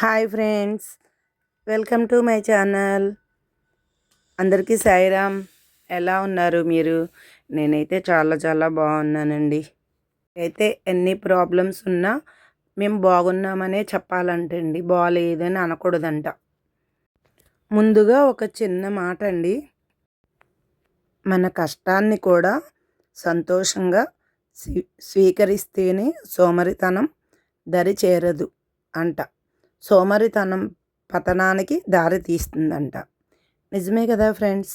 Hi friends welcome to my channel. అందరికీ సాయిరామ్. ఎలా ఉన్నారు మీరు? నేనైతే చాలా చాలా బాగున్నానండి. అయితే ఎన్ని ప్రాబ్లమ్స్ ఉన్నా మేము బాగున్నామనే చెప్పాలంటండి. బాగాలేదని అనకూడదంట. ముందుగా ఒక చిన్న మాట అండి మన కష్టాన్ని కూడా సంతోషంగా స్వీకరిస్తేనే సోమరితనం దరి చేరదు అంట. సోమరితనం పతనానికి దారి తీస్తుందంట. నిజమే కదా ఫ్రెండ్స్?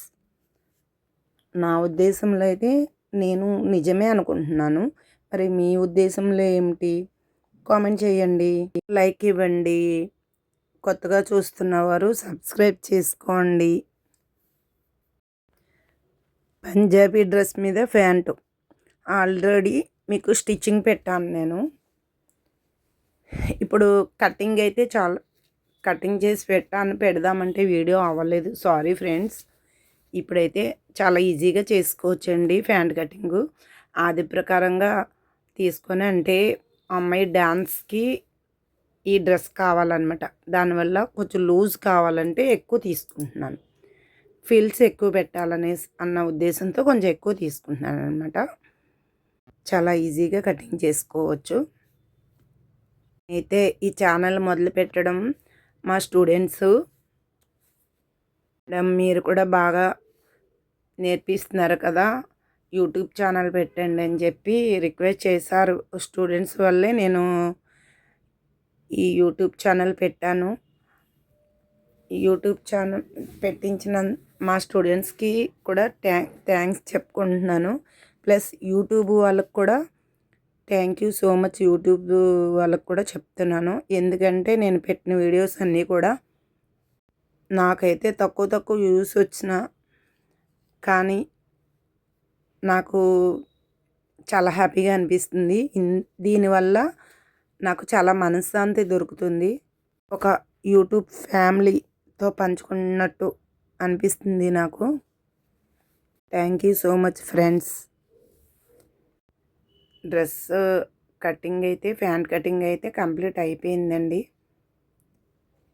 నా ఉద్దేశంలో అయితే నేను నిజమే అనుకుంటున్నాను. మరి మీ ఉద్దేశంలో ఏమిటి? కామెంట్ చేయండి. లైక్ ఇవ్వండి. కొత్తగా చూస్తున్నవారు సబ్స్క్రైబ్ చేసుకోండి. పంజాబీ డ్రెస్ మీద ఫ్యాంటు ఆల్రెడీ మీకు స్టిచ్చింగ్ పెట్టాను నేను. ఇప్పుడు కటింగ్ అయితే చాలా కటింగ్ చేసి పెట్టాను పెడదామంటే వీడియో అవ్వలేదు. సారీ ఫ్రెండ్స్ ఇప్పుడైతే చాలా ఈజీగా చేసుకోవచ్చండి ఫ్యాంట్ కటింగు ఆది ప్రకారంగా తీసుకొని అంటే అమ్మాయి డ్యాన్స్కి ఈ డ్రెస్ కావాలన్నమాట. దానివల్ల కొంచెం లూజ్ కావాలంటే ఎక్కువ తీసుకుంటున్నాను. ఫీల్స్ ఎక్కువ పెట్టాలనే అన్న ఉద్దేశంతో కొంచెం ఎక్కువ తీసుకుంటున్నాను అనమాట చాలా ఈజీగా కటింగ్ చేసుకోవచ్చు. అయితే ఈ ఛానల్ మొదలు పెట్టడం మా స్టూడెంట్స్. మీరు కూడా బాగా నేర్పిస్తున్నారు కదా యూట్యూబ్ ఛానల్ పెట్టండి అని చెప్పి రిక్వెస్ట్ చేశారు స్టూడెంట్స్ వల్లే నేను ఈ యూట్యూబ్ ఛానల్ పెట్టాను. యూట్యూబ్ ఛానల్ పెట్టించిన మా స్టూడెంట్స్కి కూడా థ్యాంక్స్ చెప్పుకుంటున్నాను. ప్లస్ యూట్యూబ్ వాళ్ళకు కూడా thank you so much YouTube వాళ్ళకు కూడా చెప్తున్నాను. ఎందుకంటే నేను పెట్టిన వీడియోస్ అన్నీ కూడా నాకైతే తక్కువ తక్కువ వ్యూస్ వచ్చిన కానీ నాకు చాలా హ్యాపీగా అనిపిస్తుంది. దీనివల్ల నాకు చాలా మనశ్శాంతి దొరుకుతుంది. ఒక యూట్యూబ్ ఫ్యామిలీతో పంచుకున్నట్టు అనిపిస్తుంది నాకు. Thank you so much friends. Dress cutting అయితే ఫ్యాంట్ కటింగ్ అయితే కంప్లీట్ అయిపోయిందండి.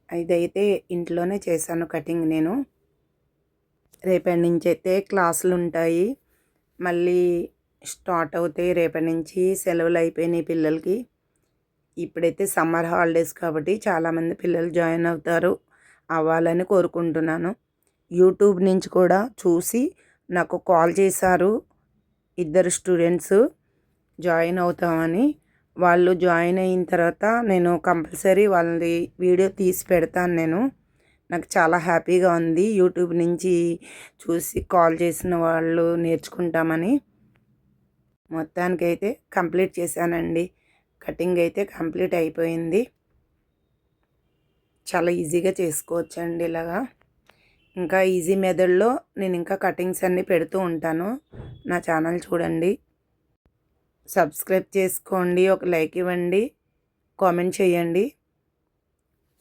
ఇదైతే ఇంట్లోనే చేశాను కటింగ్ నేను. రేపటి నుంచి అయితే క్లాసులు ఉంటాయి. మళ్ళీ స్టార్ట్ అవుతాయి రేపటి నుంచి సెలవులు అయిపోయినాయి పిల్లలకి. ఇప్పుడైతే సమ్మర్ హాలిడేస్ కాబట్టి చాలామంది పిల్లలు జాయిన్ అవుతారు. అవ్వాలని కోరుకుంటున్నాను. యూట్యూబ్ నుంచి కూడా చూసి నాకు కాల్ చేశారు ఇద్దరు స్టూడెంట్స్. జాయిన్ అవుతామని. వాళ్ళు జాయిన్ అయిన తర్వాత నేను కంపల్సరీ వాళ్ళది వీడియో తీసి పెడతాను నేను. నాకు చాలా హ్యాపీగా ఉంది. యూట్యూబ్ నుంచి చూసి కాల్ చేసిన వాళ్ళు నేర్చుకుంటామని. మొత్తానికైతే కంప్లీట్ చేశానండి. కటింగ్ అయితే కంప్లీట్ అయిపోయింది. చాలా ఈజీగా చేసుకోవచ్చండి ఇలాగా. ఇంకా ఈజీ మెథడ్లో నేను ఇంకా కటింగ్స్ అన్నీ పెడుతూ ఉంటాను. నా ఛానల్ చూడండి. సబ్స్క్రైబ్ చేసుకోండి ఒక లైక్ ఇవ్వండి కామెంట్ చేయండి.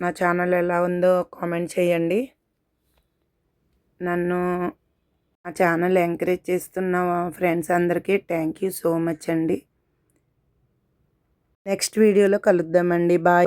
నా ఛానల్ ఎలా ఉందో కామెంట్ చేయండి. నన్ను నా ఛానల్ ఎంకరేజ్ చేస్తున్న ఫ్రెండ్స్ అందరికీ థ్యాంక్ యూ సో మచ్ అండి. నెక్స్ట్ వీడియోలో కలుద్దామండి. బాయ్.